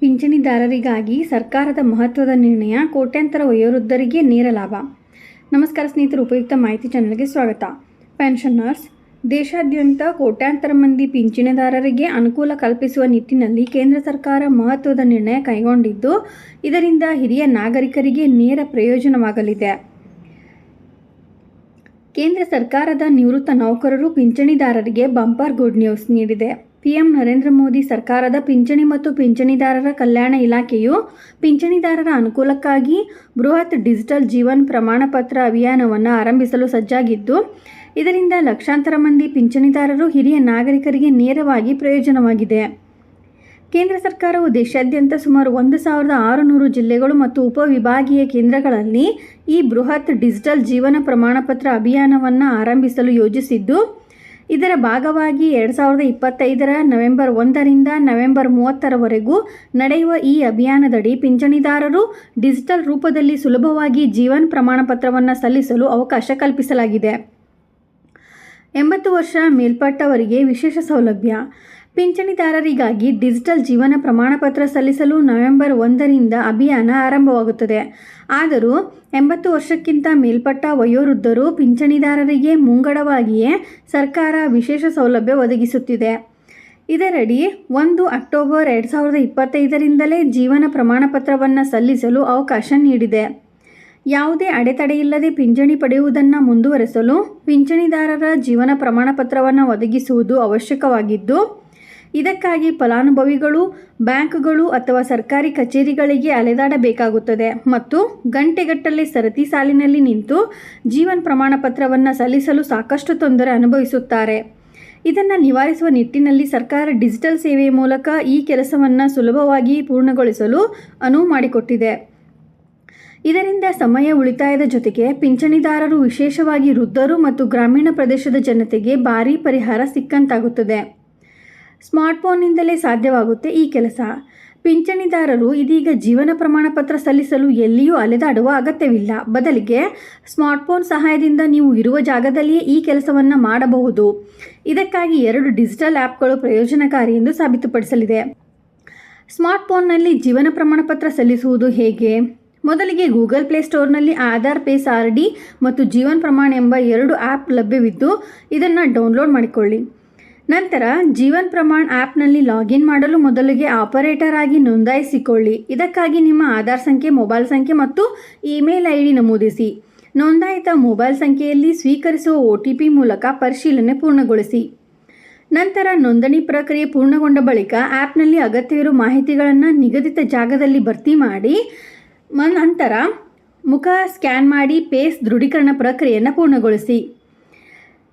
ಪಿಂಚಣಿದಾರರಿಗಾಗಿ ಸರ್ಕಾರದ ಮಹತ್ವದ ನಿರ್ಣಯ ಕೋಟ್ಯಾಂತರ ವಯೋವೃದ್ಧರಿಗೆ ನೇರ ಲಾಭ. ನಮಸ್ಕಾರ ಸ್ನೇಹಿತರು, ಉಪಯುಕ್ತ ಮಾಹಿತಿ ಚಾನಲ್ಗೆ ಸ್ವಾಗತ. ಪೆನ್ಷನರ್ಸ್, ದೇಶಾದ್ಯಂತ ಕೋಟ್ಯಾಂತರ ಮಂದಿ ಪಿಂಚಣಿದಾರರಿಗೆ ಅನುಕೂಲ ಕಲ್ಪಿಸುವ ನಿಟ್ಟಿನಲ್ಲಿ ಕೇಂದ್ರ ಸರ್ಕಾರ ಮಹತ್ವದ ನಿರ್ಣಯ ಕೈಗೊಂಡಿದ್ದು, ಇದರಿಂದ ಹಿರಿಯ ನಾಗರಿಕರಿಗೆ ನೇರ ಪ್ರಯೋಜನವಾಗಲಿದೆ. ಕೇಂದ್ರ ಸರ್ಕಾರದ ನಿವೃತ್ತ ನೌಕರರು ಪಿಂಚಣಿದಾರರಿಗೆ ಬಂಪರ್ ಗುಡ್ ನ್ಯೂಸ್ ನೀಡಿದೆ. ಪಿಎಂ ನರೇಂದ್ರ ಮೋದಿ ಸರ್ಕಾರದ ಪಿಂಚಣಿ ಮತ್ತು ಪಿಂಚಣಿದಾರರ ಕಲ್ಯಾಣ ಇಲಾಖೆಯು ಪಿಂಚಣಿದಾರರ ಅನುಕೂಲಕ್ಕಾಗಿ ಬೃಹತ್ ಡಿಜಿಟಲ್ ಜೀವನ್ ಪ್ರಮಾಣ ಪತ್ರ ಅಭಿಯಾನವನ್ನು ಆರಂಭಿಸಲು ಸಜ್ಜಾಗಿದ್ದು, ಇದರಿಂದ ಲಕ್ಷಾಂತರ ಮಂದಿ ಪಿಂಚಣಿದಾರರು ಹಿರಿಯ ನಾಗರಿಕರಿಗೆ ನೇರವಾಗಿ ಪ್ರಯೋಜನವಾಗಿದೆ. ಕೇಂದ್ರ ಸರ್ಕಾರವು ದೇಶಾದ್ಯಂತ ಸುಮಾರು ಒಂದು ಸಾವಿರದ ಆರುನೂರು ಜಿಲ್ಲೆಗಳು ಮತ್ತು ಉಪವಿಭಾಗೀಯ ಕೇಂದ್ರಗಳಲ್ಲಿ ಈ ಬೃಹತ್ ಡಿಜಿಟಲ್ ಜೀವನ ಪ್ರಮಾಣಪತ್ರ ಅಭಿಯಾನವನ್ನು ಆರಂಭಿಸಲು ಯೋಜಿಸಿದ್ದು ಇದರ ಭಾಗವಾಗಿ ಎರಡು ಸಾವಿರದ ಇಪ್ಪತ್ತೈದರ ನವೆಂಬರ್ ಒಂದರಿಂದ ನವೆಂಬರ್ ಮೂವತ್ತರವರೆಗೂ ನಡೆಯುವ ಈ ಅಭಿಯಾನದಡಿ ಪಿಂಚಣಿದಾರರು ಡಿಜಿಟಲ್ ರೂಪದಲ್ಲಿ ಸುಲಭವಾಗಿ ಜೀವನ್ ಪ್ರಮಾಣಪತ್ರವನ್ನು ಸಲ್ಲಿಸಲು ಅವಕಾಶ ಕಲ್ಪಿಸಲಾಗಿದೆ. ಎಂಬತ್ತು ವರ್ಷ ಮೇಲ್ಪಟ್ಟವರಿಗೆ ವಿಶೇಷ ಸೌಲಭ್ಯ. ಪಿಂಚಣಿದಾರರಿಗಾಗಿ ಡಿಜಿಟಲ್ ಜೀವನ ಪ್ರಮಾಣಪತ್ರ ಸಲ್ಲಿಸಲು ನವೆಂಬರ್ ಒಂದರಿಂದ ಅಭಿಯಾನ ಆರಂಭವಾಗುತ್ತದೆ. ಆದರೂ ಎಂಬತ್ತು ವರ್ಷಕ್ಕಿಂತ ಮೇಲ್ಪಟ್ಟ ವಯೋವೃದ್ಧರು ಪಿಂಚಣಿದಾರರಿಗೆ ಮುಂಗಡವಾಗಿಯೇ ಸರ್ಕಾರ ವಿಶೇಷ ಸೌಲಭ್ಯ ಒದಗಿಸುತ್ತಿದೆ. ಇದರಡಿ ಒಂದು ಅಕ್ಟೋಬರ್ ಎರಡು ಸಾವಿರದ ಇಪ್ಪತ್ತೈದರಿಂದಲೇ ಜೀವನ ಪ್ರಮಾಣಪತ್ರವನ್ನು ಸಲ್ಲಿಸಲು ಅವಕಾಶ ನೀಡಿದೆ. ಯಾವುದೇ ಅಡೆತಡೆಯಿಲ್ಲದೆ ಪಿಂಚಣಿ ಪಡೆಯುವುದನ್ನು ಮುಂದುವರೆಸಲು ಪಿಂಚಣಿದಾರರ ಜೀವನ ಪ್ರಮಾಣಪತ್ರವನ್ನು ಒದಗಿಸುವುದು ಅವಶ್ಯಕವಾಗಿದ್ದು ಇದಕ್ಕಾಗಿ ಫಲಾನುಭವಿಗಳು, ಬ್ಯಾಂಕ್ಗಳು ಅಥವಾ ಸರ್ಕಾರಿ ಕಚೇರಿಗಳಿಗೆ ಅಲೆದಾಡಬೇಕಾಗುತ್ತದೆ ಮತ್ತು ಗಂಟೆಗಟ್ಟಲೆ ಸರತಿ ಸಾಲಿನಲ್ಲಿ ನಿಂತು ಜೀವನ್ ಪ್ರಮಾಣ ಪತ್ರವನ್ನು ಸಲ್ಲಿಸಲು ಸಾಕಷ್ಟು ತೊಂದರೆ ಅನುಭವಿಸುತ್ತಾರೆ. ಇದನ್ನು ನಿವಾರಿಸುವ ನಿಟ್ಟಿನಲ್ಲಿ ಸರ್ಕಾರ ಡಿಜಿಟಲ್ ಸೇವೆಯ ಮೂಲಕ ಈ ಕೆಲಸವನ್ನು ಸುಲಭವಾಗಿ ಪೂರ್ಣಗೊಳಿಸಲು ಅನುವು ಮಾಡಿಕೊಟ್ಟಿದೆ. ಇದರಿಂದ ಸಮಯ ಉಳಿತಾಯದ ಜೊತೆಗೆ ಪಿಂಚಣಿದಾರರು ವಿಶೇಷವಾಗಿ ವೃದ್ಧರು ಮತ್ತು ಗ್ರಾಮೀಣ ಪ್ರದೇಶದ ಜನತೆಗೆ ಭಾರೀ ಪರಿಹಾರ ಸಿಕ್ಕಂತಾಗುತ್ತದೆ. ಸ್ಮಾರ್ಟ್ಫೋನ್ನಿಂದಲೇ ಸಾಧ್ಯವಾಗುತ್ತೆ ಈ ಕೆಲಸ. ಪಿಂಚಣಿದಾರರು ಇದೀಗ ಜೀವನ ಪ್ರಮಾಣಪತ್ರ ಸಲ್ಲಿಸಲು ಎಲ್ಲಿಯೂ ಅಲೆದಾಡುವ ಅಗತ್ಯವಿಲ್ಲ. ಬದಲಿಗೆ ಸ್ಮಾರ್ಟ್ಫೋನ್ ಸಹಾಯದಿಂದ ನೀವು ಇರುವ ಜಾಗದಲ್ಲಿಯೇ ಈ ಕೆಲಸವನ್ನು ಮಾಡಬಹುದು. ಇದಕ್ಕಾಗಿ ಎರಡು ಡಿಜಿಟಲ್ ಆ್ಯಪ್ಗಳು ಪ್ರಯೋಜನಕಾರಿ ಎಂದು ಸಾಬೀತುಪಡಿಸಲಿದೆ. ಸ್ಮಾರ್ಟ್ಫೋನ್ನಲ್ಲಿ ಜೀವನ ಪ್ರಮಾಣಪತ್ರ ಸಲ್ಲಿಸುವುದು ಹೇಗೆ? ಮೊದಲಿಗೆ ಗೂಗಲ್ ಪ್ಲೇ ಸ್ಟೋರ್ನಲ್ಲಿ ಆಧಾರ್ ಪೇಸ್ ಆರ್, ಡಿ ಮತ್ತು ಜೀವನ್ ಪ್ರಮಾಣ ಎಂಬ ಎರಡು ಆ್ಯಪ್ ಲಭ್ಯವಿದ್ದು ಇದನ್ನು ಡೌನ್ಲೋಡ್ ಮಾಡಿಕೊಳ್ಳಿ. ನಂತರ ಜೀವನ್ ಪ್ರಮಾಣ್ ಆ್ಯಪ್ನಲ್ಲಿ ಲಾಗಿನ್ ಮಾಡಲು ಮೊದಲಿಗೆ ಆಪರೇಟರ್ ಆಗಿ ನೋಂದಾಯಿಸಿಕೊಳ್ಳಿ. ಇದಕ್ಕಾಗಿ ನಿಮ್ಮ ಆಧಾರ್ ಸಂಖ್ಯೆ, ಮೊಬೈಲ್ ಸಂಖ್ಯೆ ಮತ್ತು ಇಮೇಲ್ ಐ ಡಿ ನಮೂದಿಸಿ. ನೋಂದಾಯಿತ ಮೊಬೈಲ್ ಸಂಖ್ಯೆಯಲ್ಲಿ ಸ್ವೀಕರಿಸುವ ಒ ಟಿ ಪಿ ಮೂಲಕ ಪರಿಶೀಲನೆ ಪೂರ್ಣಗೊಳಿಸಿ. ನಂತರ ನೋಂದಣಿ ಪ್ರಕ್ರಿಯೆ ಪೂರ್ಣಗೊಂಡ ಬಳಿಕ ಆ್ಯಪ್ನಲ್ಲಿ ಅಗತ್ಯವಿರುವ ಮಾಹಿತಿಗಳನ್ನು ನಿಗದಿತ ಜಾಗದಲ್ಲಿ ಭರ್ತಿ ಮಾಡಿ ನಂತರ ಮುಖ ಸ್ಕ್ಯಾನ್ ಮಾಡಿ ಪೇಸ್ ದೃಢೀಕರಣ ಪ್ರಕ್ರಿಯೆಯನ್ನು ಪೂರ್ಣಗೊಳಿಸಿ.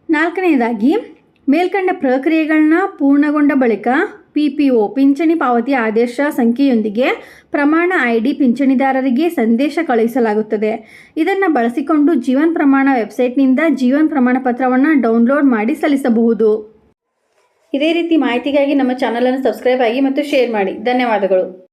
ನಾಲ್ಕನೆಯದಾಗಿ ಮೇಲ್ಕಂಡ ಪ್ರಕ್ರಿಯೆಗಳನ್ನ ಪೂರ್ಣಗೊಂಡ ಬಳಿಕ ಪಿ ಒ ಪಿಂಚಣಿ ಪಾವತಿ ಆದೇಶ ಸಂಖ್ಯೆಯೊಂದಿಗೆ ಪ್ರಮಾಣ ಐ ಡಿ ಪಿಂಚಣಿದಾರರಿಗೆ ಸಂದೇಶ ಕಳುಹಿಸಲಾಗುತ್ತದೆ. ಇದನ್ನು ಬಳಸಿಕೊಂಡು ಜೀವನ್ ಪ್ರಮಾಣ ವೆಬ್ಸೈಟ್ನಿಂದ ಜೀವನ್ ಪ್ರಮಾಣ ಪತ್ರವನ್ನು ಡೌನ್ಲೋಡ್ ಮಾಡಿ ಸಲ್ಲಿಸಬಹುದು. ಇದೇ ರೀತಿ ಮಾಹಿತಿಗಾಗಿ ನಮ್ಮ ಚಾನಲನ್ನು ಸಬ್ಸ್ಕ್ರೈಬ್ ಆಗಿ ಮತ್ತು ಶೇರ್ ಮಾಡಿ. ಧನ್ಯವಾದಗಳು.